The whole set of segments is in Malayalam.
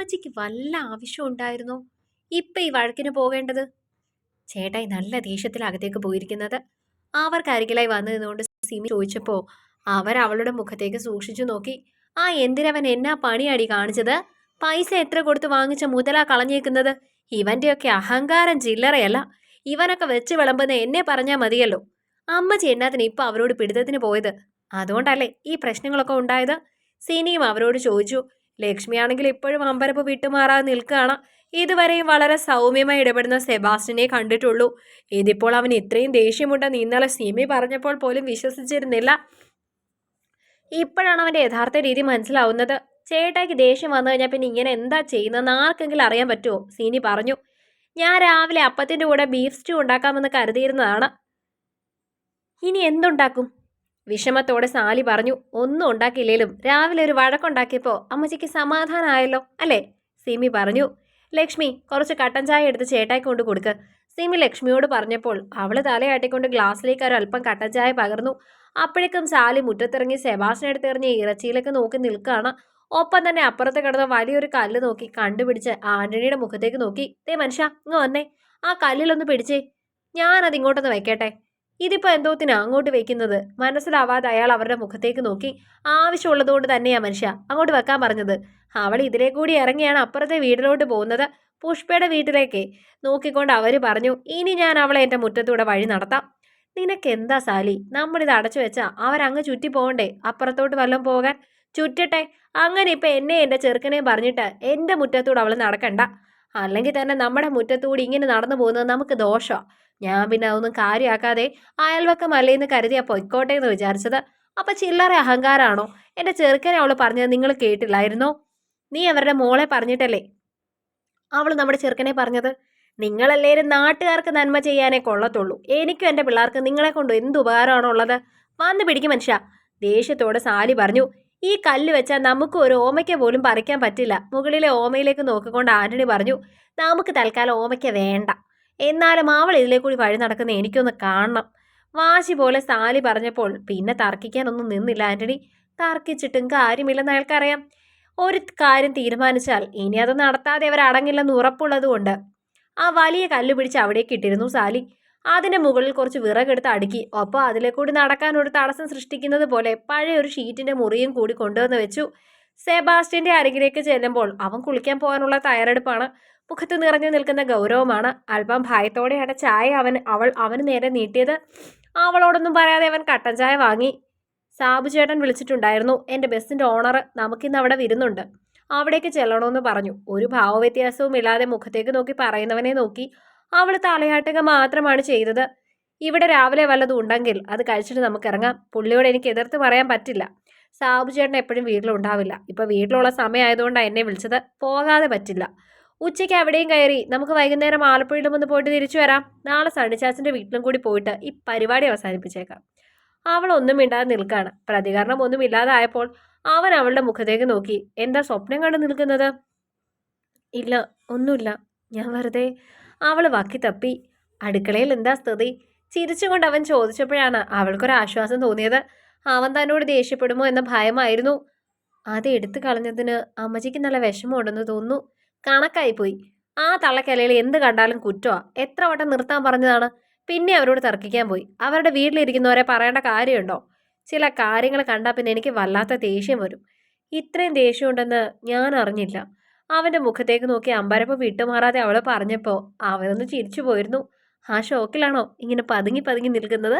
അമ്മച്ചിക്ക് വല്ല ആവശ്യം ഉണ്ടായിരുന്നോ? ഇപ്പം ഈ വഴക്കിന് പോകേണ്ടത്? ചേട്ടായി നല്ല ദേഷ്യത്തിൽ അകത്തേക്ക് പോയിരിക്കുന്നത്. അവർക്കരികിലായി വന്നു നിന്നുകൊണ്ട് സിമി ചോദിച്ചപ്പോൾ അവർ അവളുടെ മുഖത്തേക്ക് സൂക്ഷിച്ചു നോക്കി. ആ എന്തിനവൻ എന്നാ പണിയാടി കാണിച്ചത്? പൈസ എത്ര കൊടുത്ത് വാങ്ങിച്ച മുതലാ കളഞ്ഞേക്കുന്നത്? ഇവന്റെയൊക്കെ അഹങ്കാരം ചില്ലറയല്ല. ഇവനൊക്കെ വെച്ച് വിളമ്പുന്ന എന്നെ പറഞ്ഞാൽ മതിയല്ലോ. അമ്മ എന്നാത്തിന് ഇപ്പൊ അവരോട് പിടുത്തത്തിന് പോയത്? അതുകൊണ്ടല്ലേ ഈ പ്രശ്നങ്ങളൊക്കെ ഉണ്ടായത്? സിനിയും അവരോട് ചോദിച്ചു. ലക്ഷ്മിയാണെങ്കിൽ ഇപ്പോഴും അമ്പരപ്പ് വിട്ടുമാറാതെ നിൽക്കുകയാണ്. ഇതുവരെയും വളരെ സൗമ്യമായി ഇടപെടുന്ന സെബാസ്റ്റിനെ കണ്ടിട്ടുള്ളൂ. ഇതിപ്പോൾ അവൻ ഇത്രയും ദേഷ്യമുണ്ടെന്ന് ഇന്നലെ സിമി പറഞ്ഞപ്പോൾ പോലും വിശ്വസിച്ചിരുന്നില്ല. ഇപ്പോഴാണ് അവന്റെ യഥാർത്ഥ രീതി മനസ്സിലാവുന്നത്. ചേട്ടായിക്ക് ദേഷ്യം വന്നു കഴിഞ്ഞാൽ പിന്നെ ഇങ്ങനെ എന്താ ചെയ്യുന്നതെന്ന് ആർക്കെങ്കിലും അറിയാൻ പറ്റുമോ? സീനി പറഞ്ഞു. ഞാൻ രാവിലെ അപ്പത്തിന്റെ കൂടെ ബീഫ് സ്റ്റൂ ഉണ്ടാക്കാമെന്ന് കരുതിയിരുന്നതാണ്. ഇനി എന്തുണ്ടാക്കും? വിഷമത്തോടെ സാലി പറഞ്ഞു ഒന്നും ഉണ്ടാക്കിയില്ലേലും. രാവിലെ ഒരു വഴക്കുണ്ടാക്കിയപ്പോൾ അമ്മച്ചിക്ക് സമാധാനമായല്ലോ അല്ലേ? സിമി പറഞ്ഞു ലക്ഷ്മി കുറച്ച് കട്ടൻ ചായ എടുത്ത് ചേട്ടായി കൊണ്ട് കൊടുക്ക്. സിമി ലക്ഷ്മിയോട് പറഞ്ഞപ്പോൾ അവൾ തലയാട്ടിക്കൊണ്ട് ഗ്ലാസ്സിലേക്ക് ഒരു അല്പം കട്ടൻ ചായ പകർന്നു. അപ്പോഴേക്കും സാലി മുറ്റത്തിറങ്ങി സെബാസ്റ്റിനെടുത്തെറിഞ്ഞ് ഇറച്ചിയിലേക്ക് നോക്കി നിൽക്കുകയാണ്. ഒപ്പം തന്നെ അപ്പുറത്ത് കിടന്ന വലിയൊരു കല്ല് നോക്കി കണ്ടുപിടിച്ച് ആന്റണിയുടെ മുഖത്തേക്ക് നോക്കി ദേ മനുഷ്യ ഇങ്ങ് വന്നേ. ആ കല്ലിലൊന്ന് പിടിച്ചേ. ഞാനത് ഇങ്ങോട്ടൊന്ന് വെക്കട്ടെ. ഇതിപ്പോ എന്തോത്തിനാ അങ്ങോട്ട് വെക്കുന്നത്? മനസ്സിലാവാതെ അയാൾ അവരുടെ മുഖത്തേക്ക് നോക്കി. ആവശ്യമുള്ളതുകൊണ്ട് തന്നെയാ മനുഷ്യ അങ്ങോട്ട് വെക്കാൻ പറഞ്ഞത്. അവൾ ഇതിലെ കൂടി ഇറങ്ങിയാണ് അപ്പുറത്തെ വീട്ടിലോട്ട് പോകുന്നത്. പുഷ്പയുടെ വീട്ടിലേക്ക് നോക്കിക്കൊണ്ട് അവർ പറഞ്ഞു ഇനി ഞാൻ അവളെ എന്റെ മുറ്റത്തൂടെ വഴി നടത്താം. നിനക്കെന്താ സാലി? നമ്മളിത് അടച്ചു വെച്ചാ അവരങ്ങ് ചുറ്റി പോകണ്ടേ? അപ്പുറത്തോട്ട് വല്ലതും പോകാൻ? ചുറ്റട്ടെ. അങ്ങനെ ഇപ്പൊ എന്നെ എന്റെ ചെറുക്കനെയും പറഞ്ഞിട്ട് എന്റെ മുറ്റത്തൂടെ അവൾ നടക്കണ്ട. അല്ലെങ്കിൽ തന്നെ നമ്മുടെ മുറ്റത്തൂടെ ഇങ്ങനെ നടന്നു പോകുന്നത് നമുക്ക് ദോഷമാണ് ഞാൻ പിന്നെ അതൊന്നും കാര്യമാക്കാതെ അയൽവക്കമല്ലേ എന്ന് കരുതിയാ പൊയ്ക്കോട്ടെ എന്ന് വിചാരിച്ചത്. അപ്പം ചില്ലറ അഹങ്കാരാണോ? എന്റെ ചെറുക്കനെ അവൾ പറഞ്ഞത് നിങ്ങൾ കേട്ടില്ലായിരുന്നോ? നീ അവരുടെ മോളെ പറഞ്ഞിട്ടല്ലേ? അവൾ നമ്മുടെ ചെറുക്കനെ പറഞ്ഞത് നിങ്ങളല്ലേരും നാട്ടുകാർക്ക് നന്മ ചെയ്യാനേ കൊള്ളത്തുള്ളൂ. എനിക്കും എന്റെ പിള്ളേർക്ക് നിങ്ങളെ കൊണ്ട് എന്ത് ഉപകാരമാണോ ഉള്ളത്? വന്ന് പിടിക്കും മനുഷ്യ. ദേഷ്യത്തോടെ സാലി പറഞ്ഞു ഈ കല്ല് വെച്ചാൽ നമുക്ക് ഒരു ഓമയ്ക്ക് പോലും പറിക്കാൻ പറ്റില്ല. മുകളിലെ ഓമയിലേക്ക് നോക്കിക്കൊണ്ട് ആന്റണി പറഞ്ഞു നമുക്ക് തൽക്കാലം ഓമയ്ക്ക് വേണ്ട. എന്നാലും അവൾ ഇതിലേ കൂടി വഴി നടക്കുന്ന എനിക്കൊന്ന് കാണണം. വാശി പോലെ സാലി പറഞ്ഞപ്പോൾ പിന്നെ തർക്കിക്കാനൊന്നും നിന്നില്ല ആന്റണി. തർക്കിച്ചിട്ടും കാര്യമില്ലെന്ന് അയാൾക്കറിയാം. ഒരു കാര്യം തീരുമാനിച്ചാൽ ഇനി അത് നടത്താതെ അവർ അടങ്ങില്ലെന്ന് ഉറപ്പുള്ളത് കൊണ്ട് ആ വലിയ കല്ല് പിടിച്ച് അവിടേക്ക് ഇട്ടിരുന്നു സാലി. അതിന്റെ മുകളിൽ കുറച്ച് വിറകെടുത്ത് അടുക്കി. ഒപ്പം അതിലെ കൂടി നടക്കാൻ ഒരു തടസ്സം സൃഷ്ടിക്കുന്നത് പോലെ പഴയ ഒരു ഷീറ്റിന്റെ മുറിയും കൂടി കൊണ്ടുവന്ന് വെച്ചു. സെബാസ്റ്റിന്റെ അരികിലേക്ക് ചെല്ലുമ്പോൾ അവൻ കുളിക്കാൻ പോകാനുള്ള തയ്യാറെടുപ്പാണ്. മുഖത്ത് നിറഞ്ഞു നിൽക്കുന്ന ഗൗരവമാണ്. അല്പം ഭയത്തോടെയാണ് ചായ അവൻ അവൾ അവന് നേരെ നീട്ടിയത്. അവളോടൊന്നും പറയാതെ അവൻ കട്ടൻ ചായ വാങ്ങി. സാബു ചേട്ടൻ വിളിച്ചിട്ടുണ്ടായിരുന്നു. എന്റെ ബസ്സിന്റെ ഓണർ നമുക്കിന്ന് അവിടെ വരുന്നുണ്ട്. അവിടേക്ക് ചെല്ലണമെന്ന് പറഞ്ഞു. ഒരു ഭാവവ്യത്യാസവും ഇല്ലാതെ മുഖത്തേക്ക് നോക്കി പറയുന്നവനെ നോക്കി അവൾ തലയാട്ടുക മാത്രമാണ് ചെയ്തത്. ഇവിടെ രാവിലെ വല്ലതും ഉണ്ടെങ്കിൽ അത് കഴിച്ചിട്ട് നമുക്ക് ഇറങ്ങാം. പുള്ളിയോട് എനിക്ക് എതിർത്ത് പറയാൻ പറ്റില്ല. സാബു ചേട്ടൻ എപ്പോഴും വീട്ടിലുണ്ടാവില്ല ഇപ്പം വീട്ടിലുള്ള സമയമായതുകൊണ്ടാണ് എന്നെ വിളിച്ചത്. പോകാതെ പറ്റില്ല. ഉച്ചയ്ക്ക് അവിടെയും കയറി. നമുക്ക് വൈകുന്നേരം ആലപ്പുഴയിലും ഒന്ന് പോയിട്ട് തിരിച്ചു വരാം. നാളെ സണ്ണിച്ചാച്ചന്റെ വീട്ടിലും കൂടി പോയിട്ട് ഈ പരിപാടി അവസാനിപ്പിച്ചേക്കാം. അവൾ ഒന്നും മിണ്ടാതെ നിൽക്കുകയാണ് പ്രതികരണം ഒന്നും ഇല്ലാതായപ്പോൾ അവൻ അവളുടെ മുഖത്തേക്ക് നോക്കി. എന്താ സ്വപ്നം കണ്ടു നിൽക്കുന്നത്? ഇല്ല ഒന്നുമില്ല. ഞാൻ വെറുതെ അവൾ വക്കി തപ്പി. അടുക്കളയിൽ എന്താ സ്ഥിതി? ചിരിച്ചുകൊണ്ട് അവൻ ചോദിച്ചപ്പോഴാണ് അവൾക്കൊരു ആശ്വാസം തോന്നിയത്. അവൻ തന്നോട് ദേഷ്യപ്പെടുമോ എന്ന ഭയമായിരുന്നു. അത് എടുത്തു കളഞ്ഞതിന് അമ്മച്ചിക്ക് നല്ല വിഷമമുണ്ടെന്ന് തോന്നുന്നു. കണക്കായിപ്പോയി. ആ തള്ളക്കലയിൽ എന്ത് കണ്ടാലും കുറ്റമാണ് എത്ര വട്ടം നിർത്താൻ പറഞ്ഞതാണ്. പിന്നെ അവരോട് തർക്കിക്കാൻ പോയി. അവരുടെ വീട്ടിലിരിക്കുന്നവരെ പറയേണ്ട കാര്യമുണ്ടോ? ചില കാര്യങ്ങൾ കണ്ടാൽ പിന്നെ എനിക്ക് വല്ലാത്ത ദേഷ്യം വരും. ഇത്രയും ദേഷ്യമുണ്ടെന്ന് ഞാൻ അറിഞ്ഞില്ല. അവന്റെ മുഖത്തേക്ക് നോക്കി അമ്പരപ്പ് വിട്ടുമാറാതെ അവൾ പറഞ്ഞപ്പോൾ അവനൊന്ന് ചിരിച്ചു പോയിരുന്നു. ആ ഷോക്കിലാണോ ഇങ്ങനെ പതുങ്ങി പതുങ്ങി നിൽക്കുന്നത്?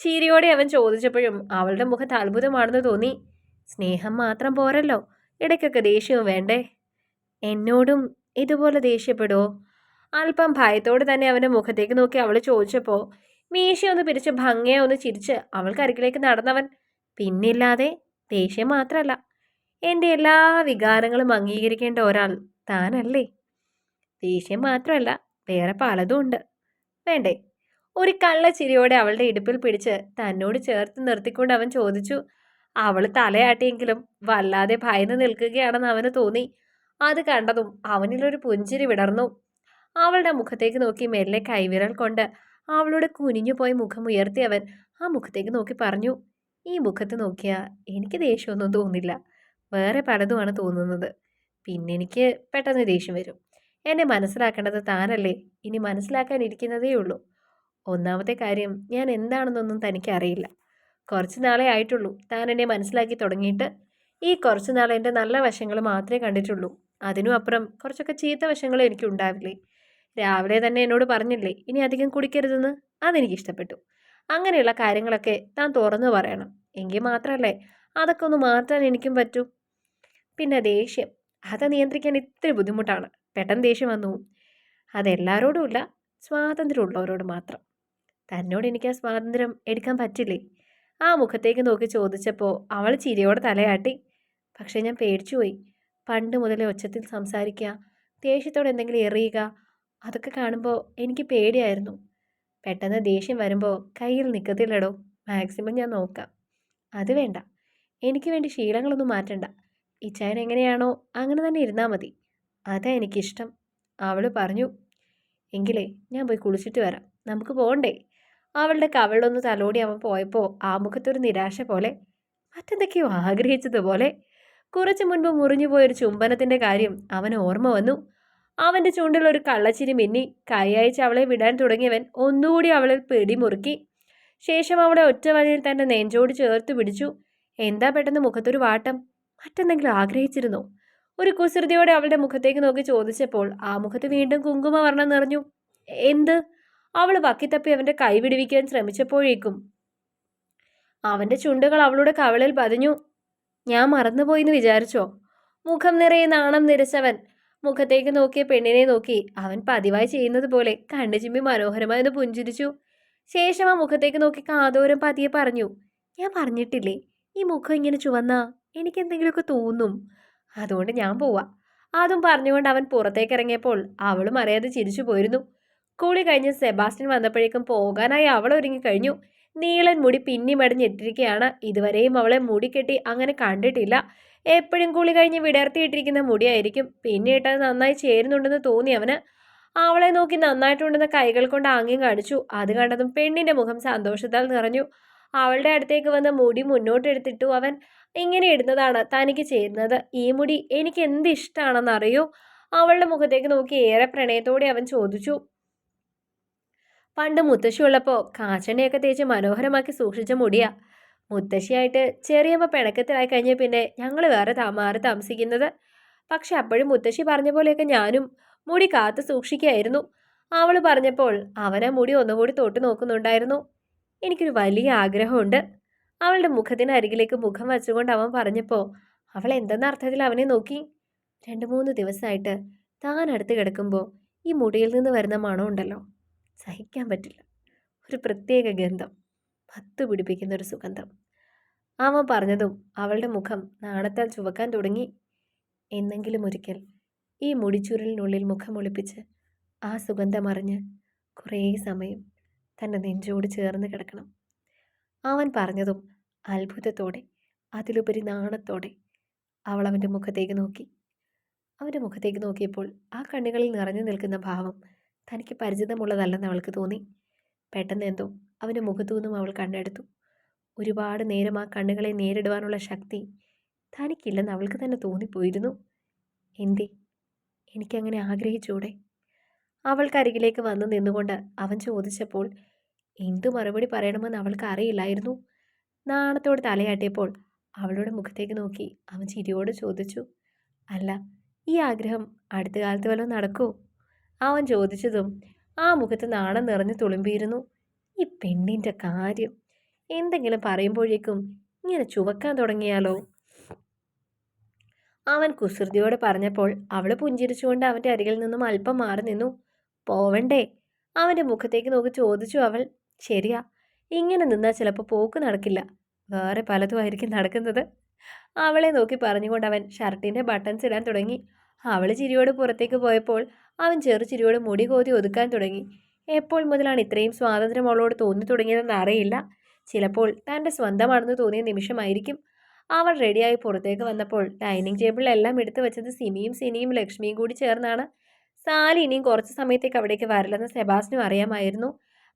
ചിരിയോടെ അവൻ ചോദിച്ചപ്പോഴും അവളുടെ മുഖത്ത് അത്ഭുതമാണെന്ന് തോന്നി. സ്നേഹം മാത്രം പോരല്ലോ. ഇടയ്ക്കൊക്കെ ദേഷ്യവും വേണ്ടേ? എന്നോടും ഇതുപോലെ ദേഷ്യപ്പെടുമോ അല്പം ഭയത്തോടെ തന്നെ അവന്റെ മുഖത്തേക്ക് നോക്കി അവൾ ചോദിച്ചപ്പോൾ മീശ ഒന്ന് പിരിച്ച് ഭംഗിയെ ഒന്ന് ചിരിച്ച് അവൾക്ക് അരികിലേക്ക് നടന്നവൻ പിന്നില്ലാതെ ദേഷ്യം മാത്രമല്ല എന്റെ എല്ലാ വികാരങ്ങളും അംഗീകരിക്കേണ്ട ഒരാൾ താനല്ലേ? ദേഷ്യം മാത്രമല്ല വേറെ പലതും ഉണ്ട്. വേണ്ടേ? ഒരു കള്ള ചിരിയോടെ അവളുടെ ഇടുപ്പിൽ പിടിച്ച് തന്നോട് ചേർത്ത് നിർത്തിക്കൊണ്ട് അവൻ ചോദിച്ചു അവൾ തലയാട്ടിയെങ്കിലും വല്ലാതെ ഭയന്ന് നിൽക്കുകയാണെന്ന് അവന് തോന്നി. അത് കണ്ടതും അവനിലൊരു പുഞ്ചിരി വിടർന്നു. അവളുടെ മുഖത്തേക്ക് നോക്കി മെല്ലെ കൈവിരൽ കൊണ്ട് അവളുടെ കുനിഞ്ഞു പോയി മുഖം ഉയർത്തി അവൻ ആ മുഖത്തേക്ക് നോക്കി പറഞ്ഞു ഈ മുഖത്ത് നോക്കിയാൽ എനിക്ക് ദേഷ്യമൊന്നും തോന്നില്ല. വേറെ പലതുമാണ് തോന്നുന്നത്. പിന്നെ എനിക്ക് പെട്ടെന്ന് ദേഷ്യം വരും. എന്നെ മനസ്സിലാക്കേണ്ടത് താനല്ലേ? ഇനി മനസ്സിലാക്കാൻ മനസ്സിലാക്കാനിരിക്കുന്നതേ ഉള്ളൂ. ഒന്നാമത്തെ കാര്യം ഞാൻ എന്താണെന്നൊന്നും തനിക്ക് അറിയില്ല കുറച്ച് നാളെ ആയിട്ടുള്ളൂ താൻ എന്നെ മനസ്സിലാക്കി തുടങ്ങിയിട്ട്. ഈ കുറച്ച് നാൾ എന്റെ നല്ല വശങ്ങൾ മാത്രമേ കണ്ടിട്ടുള്ളൂ. അതിനും അപ്പുറം കുറച്ചൊക്കെ ചീത്ത വശങ്ങളും എനിക്ക് ഉണ്ടാവില്ലേ രാവിലെ തന്നെ എന്നോട് പറഞ്ഞില്ലേ ഇനി അധികം കുടിക്കരുതെന്ന്? അതെനിക്ക് ഇഷ്ടപ്പെട്ടു. അങ്ങനെയുള്ള കാര്യങ്ങളൊക്കെ താൻ തുറന്നു പറയണം. എങ്കിൽ മാത്രമല്ലേ അതൊക്കെ ഒന്ന് മാറ്റാൻ എനിക്കും പറ്റൂ. പിന്നെ ദേഷ്യം. അത് നിയന്ത്രിക്കാൻ ഇത്തിരി ബുദ്ധിമുട്ടാണ്. പെട്ടെന്ന് ദേഷ്യം വന്നു. അതെല്ലാവരോടും ഇല്ല. സ്വാതന്ത്ര്യമുള്ളവരോട് മാത്രം. തന്നോട് എനിക്ക് ആ സ്വാതന്ത്ര്യം എടുക്കാൻ പറ്റില്ലേ? ആ മുഖത്തേക്ക് നോക്കി ചോദിച്ചപ്പോൾ അവൾ ചിരിയോടെ തലയാട്ടി. പക്ഷേ ഞാൻ പേടിച്ചുപോയി. പണ്ട് മുതലേ ഒച്ചത്തിൽ സംസാരിക്കുക ദേഷ്യത്തോടെ എന്തെങ്കിലും എറിയുക അതൊക്കെ കാണുമ്പോൾ എനിക്ക് പേടിയായിരുന്നു. പെട്ടെന്ന് ദേഷ്യം വരുമ്പോൾ കയ്യിൽ നിൽക്കത്തില്ലടോ മാക്സിമം ഞാൻ നോക്കാം. അത് വേണ്ട. എനിക്ക് വേണ്ടി ശീലങ്ങളൊന്നും മാറ്റണ്ട. ഇച്ചായൻ എങ്ങനെയാണോ അങ്ങനെ തന്നെ ഇരുന്നാൽ മതി. അതാ എനിക്കിഷ്ടം. അവൾ പറഞ്ഞു എങ്കിലേ ഞാൻ പോയി കുളിച്ചിട്ട് വരാം. നമുക്ക് പോകണ്ടേ അവളുടെ കവളിലൊന്ന് തലോടി അവൻ പോയപ്പോൾ ആ മുഖത്തൊരു നിരാശ പോലെ മറ്റെന്തൊക്കെയോ ആഗ്രഹിച്ചതുപോലെ കുറച്ചു മുൻപ് മുറിഞ്ഞു പോയൊരു ചുംബനത്തിന്റെ കാര്യം അവന് ഓർമ്മ വന്നു. അവന്റെ ചുണ്ടിൽ ഒരു കള്ളച്ചിരി മിന്നി കൈയയച്ച് അവളെ വിടാൻ തുടങ്ങിയവൻ ഒന്നുകൂടി അവളെ പിടിമുറുക്കി ശേഷം അവളെ ഒറ്റ വഴിയിൽ തന്നെ നെഞ്ചോട് ചേർത്ത് പിടിച്ചു. എന്താ പെട്ടെന്ന് മുഖത്തൊരു വാട്ടം? മറ്റെന്തെങ്കിലും ആഗ്രഹിച്ചിരുന്നു? ഒരു കുസൃതിയോടെ അവളുടെ മുഖത്തേക്ക് നോക്കി ചോദിച്ചപ്പോൾ ആ മുഖത്ത് വീണ്ടും കുങ്കുമവർണം നിറഞ്ഞു. എന്ത്? അവൾ വക്കിത്തപ്പി അവന്റെ കൈ വിടുവിക്കാൻ ശ്രമിച്ചപ്പോഴേക്കും അവന്റെ ചുണ്ടുകൾ അവളുടെ കവളിൽ പതിഞ്ഞു. ഞാൻ മറന്നുപോയിന്ന് വിചാരിച്ചോ? മുഖം നിറയെ നാണം നിരച്ചവൻ. മുഖത്തേക്ക് നോക്കിയ പെണ്ണിനെ നോക്കി അവൻ പതിവായി ചെയ്യുന്നത് പോലെ കണ്ണു ചിമ്മി മനോഹരമായെന്ന് പുഞ്ചിരിച്ചു. ശേഷം ആ മുഖത്തേക്ക് നോക്കി കാതോരം പതിയെ പറഞ്ഞു ഞാൻ പറഞ്ഞിട്ടില്ലേ ഈ മുഖം ഇങ്ങനെ ചുവന്നാ? എനിക്കെന്തെങ്കിലുമൊക്കെ തോന്നും. അതുകൊണ്ട് ഞാൻ പോവാ. അതും പറഞ്ഞുകൊണ്ട് അവൻ പുറത്തേക്ക് ഇറങ്ങിയപ്പോൾ അവളും അറിയാതെ ചിരിച്ചു പോയിരുന്നു കൂളി കഴിഞ്ഞ് സെബാസ്റ്റ്യൻ വന്നപ്പോഴേക്കും പോകാനായി അവൾ ഒരുങ്ങി കഴിഞ്ഞു. നീളൻ മുടി പിന്നി മടിഞ്ഞിട്ടിരിക്കുകയാണ് ഇതുവരെയും അവളെ മുടി കെട്ടി അങ്ങനെ കണ്ടിട്ടില്ല. എപ്പോഴും കുളി കഴിഞ്ഞ് വിടർത്തിയിട്ടിരിക്കുന്ന മുടിയായിരിക്കും. പിന്നെ നന്നായി ചേരുന്നുണ്ടെന്ന് തോന്നി അവന്. അവളെ നോക്കി നന്നായിട്ടുണ്ടെന്ന് കൈകൾ കൊണ്ട് ആംഗ്യം കാണിച്ചു. അത് കണ്ടതും പെണ്ണിന്റെ മുഖം സന്തോഷത്താൽ നിറഞ്ഞു. അവളുടെ അടുത്തേക്ക് വന്ന് മുടി മുന്നോട്ടെടുത്തിട്ടു അവൻ ഇങ്ങനെ ഇടുന്നതാണ് തനിക്ക് ചേരുന്നത്. ഈ മുടി എനിക്ക് എന്ത് ഇഷ്ടമാണെന്ന് അറിയൂ അവളുടെ മുഖത്തേക്ക് നോക്കി ഏറെ പ്രണയത്തോടെ അവൻ ചോദിച്ചു. പണ്ട് മുത്തശ്ശി ഉള്ളപ്പോൾ കാച്ചെണ്ണയൊക്കെ തേച്ച് മനോഹരമാക്കി സൂക്ഷിച്ച മുടിയാ. മുത്തശ്ശിയായിട്ട് ചെറിയമ്മ പിണക്കത്തിലായി കഴിഞ്ഞ പിന്നെ ഞങ്ങൾ വേറെ മാറി താമസിക്കുന്നത്. പക്ഷെ അപ്പോഴും മുത്തശ്ശി പറഞ്ഞ പോലെയൊക്കെ ഞാനും മുടി കാത്തു സൂക്ഷിക്കുകയായിരുന്നു. അവൾ പറഞ്ഞപ്പോൾ അവനെ മുടി ഒന്നുകൂടി തൊട്ട് നോക്കുന്നുണ്ടായിരുന്നു. എനിക്കൊരു വലിയ ആഗ്രഹമുണ്ട്. അവളുടെ മുഖത്തിന് അരികിലേക്ക് മുഖം വച്ചുകൊണ്ട് അവൻ പറഞ്ഞപ്പോൾ അവൾ എന്തെന്ന അർത്ഥത്തിൽ അവനെ നോക്കി. രണ്ട് മൂന്ന് ദിവസമായിട്ട് താൻ അടുത്ത് കിടക്കുമ്പോൾ ഈ മുടിയിൽ നിന്ന് വരുന്ന മണമുണ്ടല്ലോ. സഹിക്കാൻ പറ്റില്ല. ഒരു പ്രത്യേക ഗന്ധം പത്ത് പിടിപ്പിക്കുന്ന ഒരു സുഗന്ധം. അവൻ പറഞ്ഞതും അവളുടെ മുഖം നാണത്താൽ ചുവക്കാൻ തുടങ്ങി. എന്നെങ്കിലും ഒരിക്കൽ ഈ മുടിച്ചുരലിനുള്ളിൽ മുഖമൊളിപ്പിച്ച് ആ സുഗന്ധം അറിഞ്ഞ് കുറേ സമയം തന്റെ നെഞ്ചോട് ചേർന്ന് കിടക്കണം. അവൻ പറഞ്ഞതും അത്ഭുതത്തോടെ അതിലുപരി നാണത്തോടെ അവൾ അവന്റെ മുഖത്തേക്ക് നോക്കി. അവന്റെ മുഖത്തേക്ക് നോക്കിയപ്പോൾ ആ കണ്ണുകളിൽ നിറഞ്ഞു നിൽക്കുന്ന ഭാവം തനിക്ക് പരിചിതമുള്ളതല്ലെന്ന് അവൾക്ക് തോന്നി. പെട്ടെന്ന് എന്തോ അവന്റെ മുഖത്തു നിന്നും അവൾ കണ്ണെടുത്തു. ഒരുപാട് നേരം ആ കണ്ണുകളെ നേരിടുവാനുള്ള ശക്തി തനിക്കില്ലെന്ന് അവൾക്ക് തന്നെ തോന്നിപ്പോയിരുന്നു. എന്തേ? എനിക്കങ്ങനെ ആഗ്രഹിച്ചൂടെ? അവൾക്കരികിലേക്ക് വന്ന് നിന്നുകൊണ്ട് അവൻ ചോദിച്ചപ്പോൾ എന്തു മറുപടി പറയണമെന്ന് അവൾക്ക് അറിയില്ലായിരുന്നു. നാണത്തോട് തലയാട്ടിയപ്പോൾ അവളുടെ മുഖത്തേക്ക് നോക്കി അവൻ ചിരിയോട് ചോദിച്ചു അല്ല ഈ ആഗ്രഹം അടുത്ത കാലത്ത് വല്ലതും നടക്കുമോ അവൻ ചോദിച്ചതും ആ മുഖത്ത് നാണം നിറഞ്ഞു തുളുമ്പിയിരുന്നു. ഈ പെണ്ണിന്റെ കാര്യം എന്തെങ്കിലും പറയുമ്പോഴേക്കും ഇങ്ങനെ ചുവക്കാൻ തുടങ്ങിയാലോ? അവൻ കുസൃതിയോട് പറഞ്ഞപ്പോൾ അവൾ പുഞ്ചിരിച്ചുകൊണ്ട് അവന്റെ അരികിൽ നിന്നും അല്പം മാറി നിന്നു. പോവണ്ടേ? അവന്റെ മുഖത്തേക്ക് നോക്കി ചോദിച്ചു അവൾ. ശരിയാ ഇങ്ങനെ നിന്നാൽ ചിലപ്പോൾ പോക്ക് നടക്കില്ല. വേറെ പലതുമായിരിക്കും നടക്കുന്നത്. അവളെ നോക്കി പറഞ്ഞുകൊണ്ട് അവൻ ഷർട്ടിന്റെ ബട്ടൺസ് ഇടാൻ തുടങ്ങി. അവൾ ചിരിയോട് പുറത്തേക്ക് പോയപ്പോൾ അവൻ ചെറു ചിരിയോട് മുടി കോതി ഒതുക്കാൻ തുടങ്ങി. എപ്പോൾ മുതലാണ് ഇത്രയും സ്വാതന്ത്ര്യം അവളോട് തോന്നി തുടങ്ങിയതെന്ന് അറിയില്ല. ചിലപ്പോൾ തന്റെ സ്വന്തമാണെന്ന് തോന്നിയ നിമിഷമായിരിക്കും. അവൾ റെഡിയായി പുറത്തേക്ക് വന്നപ്പോൾ ഡൈനിങ് ടേബിളിലെല്ലാം എടുത്തു വെച്ചത് സിമിയും സിനിയും ലക്ഷ്മിയും കൂടി ചേർന്നാണ്. സാലി ഇനിയും കുറച്ച് സമയത്തേക്ക് അവിടേക്ക് വരില്ലെന്ന് സെബാസ്റ്റിനും അറിയാമായിരുന്നു.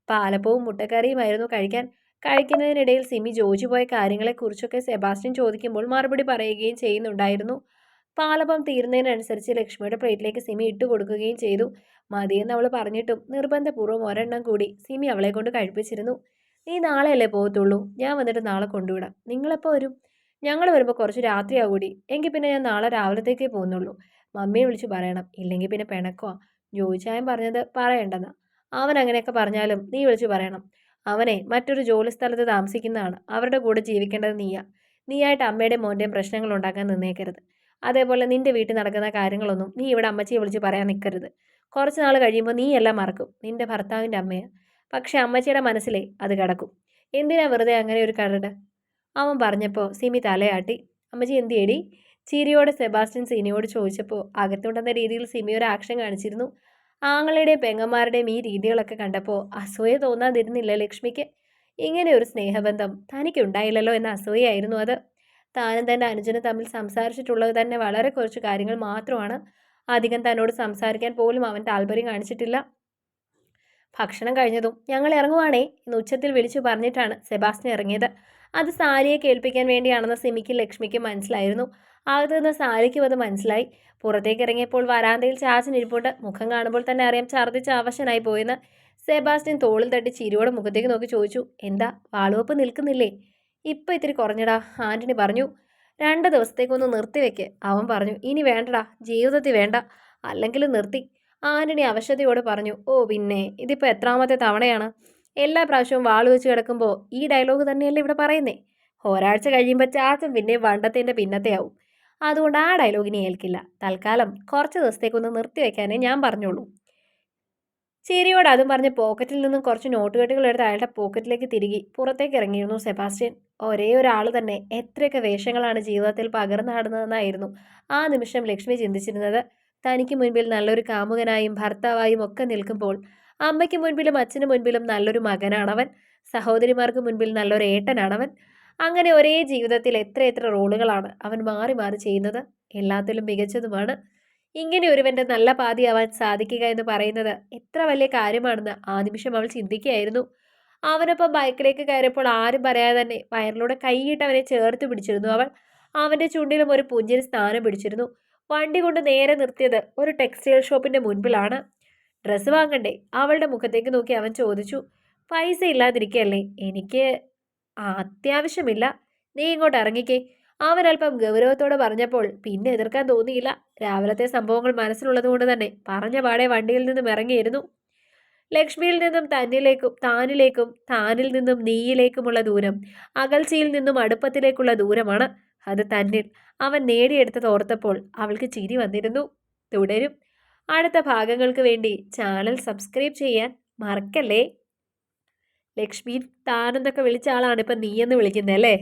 പാലപ്പവും മുട്ടക്കറിയുമായിരുന്നു കഴിക്കാൻ. കഴിക്കുന്നതിനിടയിൽ സിമി ജോജി പോയ കാര്യങ്ങളെക്കുറിച്ചൊക്കെ സെബാസ്റ്റ്യൻ ചോദിക്കുമ്പോൾ മറുപടി പറയുകയും ചെയ്യുന്നുണ്ടായിരുന്നു. പാലപ്പം തീരുന്നതിനനുസരിച്ച് ലക്ഷ്മിയുടെ പ്ലേറ്റിലേക്ക് സിമി ഇട്ട് കൊടുക്കുകയും ചെയ്തു. മതിയെന്ന് അവൾ പറഞ്ഞിട്ടും നിർബന്ധപൂർവം ഒരെണ്ണം കൂടി സിമി അവളെ കൊണ്ട് കഴിപ്പിച്ചിരുന്നു. നീ നാളെയല്ലേ പോകത്തുള്ളൂ? ഞാൻ വന്നിട്ട് നാളെ കൊണ്ടുവിടാം. നിങ്ങളെപ്പോൾ വരും? ഞങ്ങൾ വരുമ്പോൾ കുറച്ച് രാത്രിയാകൂടി എങ്കിൽ പിന്നെ ഞാൻ നാളെ രാവിലത്തേക്കേ പോകുന്നുള്ളൂ. മമ്മിയെ വിളിച്ച് പറയണം. ഇല്ലെങ്കിൽ പിന്നെ പിണക്കോ ജോയിച്ചായം പറഞ്ഞത് പറയണ്ടെന്നാ. അവൻ അങ്ങനെയൊക്കെ പറഞ്ഞാലും നീ വിളിച്ച് പറയണം. അവനെ മറ്റൊരു ജോലി സ്ഥലത്ത് താമസിക്കുന്നതാണ്. അവരുടെ കൂടെ ജീവിക്കേണ്ടത് നീയാ. നീയായിട്ട് അമ്മയുടെയും മോന്റെയും പ്രശ്നങ്ങൾ ഉണ്ടാക്കാൻ നിന്നേക്കരുത്. അതേപോലെ നിന്റെ വീട്ടിൽ നടക്കുന്ന കാര്യങ്ങളൊന്നും നീ ഇവിടെ അമ്മച്ചിയെ വിളിച്ച് പറയാൻ നിൽക്കരുത് കുറച്ച് നാൾ കഴിയുമ്പോൾ നീ എല്ലാം മറക്കും. നിന്റെ ഭർത്താവിന്റെ അമ്മയെ. പക്ഷെ അമ്മച്ചിയുടെ മനസ്സിലേ അത് കിടക്കും. എന്തിനാ വെറുതെ അങ്ങനെ ഒരു കടട് അവൻ പറഞ്ഞപ്പോൾ സിമി തലയാട്ടി. അമ്മച്ചി എന്ത് ചെയ്യടി ചിരിയോടെ സെബാസ്റ്റ്യൻ സിനിയോട് ചോദിച്ചപ്പോൾ അകത്തുണ്ടെന്ന രീതിയിൽ സിമി ഒരു ആക്ഷൻ കാണിച്ചിരുന്നു. ആങ്ങളുടെയും പെങ്ങന്മാരുടെയും ഈ രീതികളൊക്കെ കണ്ടപ്പോൾ അസൂയ തോന്നാതിരുന്നില്ല ലക്ഷ്മിക്ക്? ഇങ്ങനെ ഒരു സ്നേഹബന്ധം തനിക്കുണ്ടായില്ലല്ലോ എന്ന അസൂയായിരുന്നു അത്. താനും തന്റെ അനുജനും തമ്മിൽ സംസാരിച്ചിട്ടുള്ളത് തന്നെ വളരെ കുറച്ച് കാര്യങ്ങൾ മാത്രമാണ്. അധികം തന്നോട് സംസാരിക്കാൻ പോലും അവൻ താല്പര്യം കാണിച്ചിട്ടില്ല. ഭക്ഷണം കഴിഞ്ഞതും ഞങ്ങൾ ഇറങ്ങുവാണേ എന്ന് ഉച്ചത്തിൽ വിളിച്ചു പറഞ്ഞിട്ടാണ് സെബാസ്റ്റിൻ ഇറങ്ങിയത്. അത് സാരിയെ കേൾപ്പിക്കാൻ വേണ്ടിയാണെന്ന് സിമിക്കും ലക്ഷ്മിക്കും മനസ്സിലായിരുന്നു. അകത്തു നിന്ന് സാരിക്കും അത് മനസ്സിലായി. പുറത്തേക്ക് ഇറങ്ങിയപ്പോൾ വരാന്തയിൽ ചാച്ചൻ ഇരിപ്പുണ്ട്. മുഖം കാണുമ്പോൾ തന്നെ അറിയാം ഛർദ്ദിച്ച് അവശനായി പോയെന്ന്. സെബാസ്റ്റ്യൻ തോളിൽ തട്ടി ചിരിയോടെ മുഖത്തേക്ക് നോക്കി ചോദിച്ചു എന്താ വാളുവപ്പ് നിൽക്കുന്നില്ലേ? ഇപ്പം ഇത്തിരി കുറഞ്ഞടാ ആന്റണി പറഞ്ഞു. രണ്ട് ദിവസത്തേക്കൊന്ന് നിർത്തിവെക്ക് അവൻ പറഞ്ഞു. ഇനി വേണ്ടടാ ജീവിതത്തിൽ വേണ്ട അല്ലെങ്കിൽ നിർത്തി. ആന്റണി അവശതയോട് പറഞ്ഞു. ഓ പിന്നെ ഇതിപ്പോൾ എത്രാമത്തെ തവണയാണ്. എല്ലാ പ്രാവശ്യവും വാൾ വെച്ച് കിടക്കുമ്പോൾ ഈ ഡയലോഗ് തന്നെയല്ലേ ഇവിടെ പറയുന്നേ? ഒരാഴ്ച കഴിയുമ്പോൾ ചാച്ചൻ പിന്നെ വണ്ടത്തിന്റെ പിന്നത്തെയാവും. അതുകൊണ്ട് ആ ഡയലോഗിനെ ഏൽക്കില്ല. തൽക്കാലം കുറച്ച് ദിവസത്തേക്കൊന്ന് നിർത്തിവെക്കാനേ ഞാൻ പറഞ്ഞോളൂ. ചിരിയോട് അതും പറഞ്ഞ് പോക്കറ്റിൽ നിന്നും കുറച്ച് നോട്ടുകെട്ടുകൾ എടുത്ത് അയാളുടെ പോക്കറ്റിലേക്ക് തിരികെ പുറത്തേക്ക് ഇറങ്ങിയിരുന്നു സെബാസ്റ്റ്യൻ. ഒരേ ഒരാൾ തന്നെ എത്രയൊക്കെ വേഷങ്ങളാണ് ജീവിതത്തിൽ പകർന്നാടുന്നതെന്നായിരുന്നു ആ നിമിഷം ലക്ഷ്മി ചിന്തിച്ചിരുന്നത്. തനിക്ക് മുൻപിൽ നല്ലൊരു കാമുകനായും ഭർത്താവായും ഒക്കെ നിൽക്കുമ്പോൾ അമ്മയ്ക്ക് മുൻപിലും അച്ഛന് മുൻപിലും നല്ലൊരു മകനാണവൻ. സഹോദരിമാർക്ക് മുൻപിൽ നല്ലൊരു ഏട്ടനാണവൻ. അങ്ങനെ ഒരേ ജീവിതത്തിൽ എത്ര എത്ര റോളുകളാണ് അവൻ മാറി മാറി ചെയ്യുന്നത്. എല്ലാത്തിലും മികച്ചതുമാണ്. ഇങ്ങനെ ഒരുവന്റെ നല്ല പാതിയാവാൻ സാധിക്കുക എന്ന് പറയുന്നത് എത്ര വലിയ കാര്യമാണെന്ന് ആ നിമിഷം അവൾ ചിന്തിക്കുകയായിരുന്നു. അവനൊപ്പം ബൈക്കിലേക്ക് കയറിയപ്പോൾ ആരും പറയാതെ തന്നെ വയറിലൂടെ കൈയിട്ട് അവനെ ചേർത്ത് പിടിച്ചിരുന്നു അവൾ. അവന്റെ ചുണ്ടിലും ഒരു പുഞ്ചിരി സ്ഥാനം പിടിച്ചിരുന്നു. വണ്ടി കൊണ്ട് നേരെ നിർത്തിയത് ഒരു ടെക്സ്റ്റൈൽ ഷോപ്പിന്റെ മുൻപിലാണ്. ഡ്രസ്സ് വാങ്ങണ്ടേ? അവളുടെ മുഖത്തേക്ക് നോക്കി അവൻ ചോദിച്ചു. പൈസ ഇല്ലാതിരിക്കല്ലേ എനിക്ക് അത്യാവശ്യമില്ല. നീ ഇങ്ങോട്ട് ഇറങ്ങിക്കേ. അവൻ അല്പം ഗൗരവത്തോടെ പറഞ്ഞപ്പോൾ പിന്നെ എതിർക്കാൻ തോന്നിയില്ല. രാവിലത്തെ സംഭവങ്ങൾ മനസ്സിലുള്ളതുകൊണ്ട് തന്നെ പറഞ്ഞ പാടെ വണ്ടിയിൽ നിന്നും ഇറങ്ങിയിരുന്നു. ലക്ഷ്മിയിൽ നിന്നും തന്നിലേക്കും താനിലേക്കും താനിൽ നിന്നും നീയിലേക്കുമുള്ള ദൂരം അകൽച്ചയിൽ നിന്നും അടുപ്പത്തിലേക്കുള്ള ദൂരമാണ്. അത് തന്നിൽ അവൻ നേടിയെടുത്തത് ഓർത്തപ്പോൾ അവൾക്ക് ചിരി വന്നിരുന്നു. തുടരും. അടുത്ത ഭാഗങ്ങൾക്ക് വേണ്ടി ചാനൽ സബ്സ്ക്രൈബ് ചെയ്യാൻ മറക്കല്ലേ? ലക്ഷ്മി താനെന്നൊക്കെ വിളിച്ച ആളാണ് ഇപ്പം നീയെന്ന് വിളിക്കുന്നത് അല്ലേ?